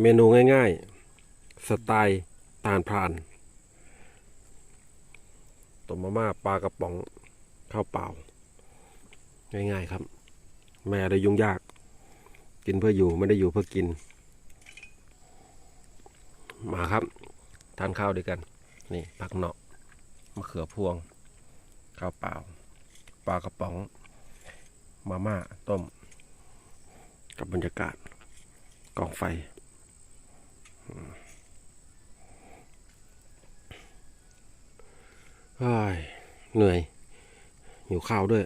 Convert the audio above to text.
เมนูง่ายๆ สไตล์ตาลพรานต้มมาม่าปลากระป๋องข้าวเปล่า ง่ายๆครับ แม่ได้ยุ่งยาก กินเพื่ออยู่ไม่ได้อยู่เพื่อกิน มาครับ ทานข้าวด้วยกัน นี่ผักเนาะมะเขือพวง ข้าวเปล่า ปลากระป๋อง มาม่าต้ม กับบรรยากาศกองไฟอืม เหนื่อยหิวข้าวด้วย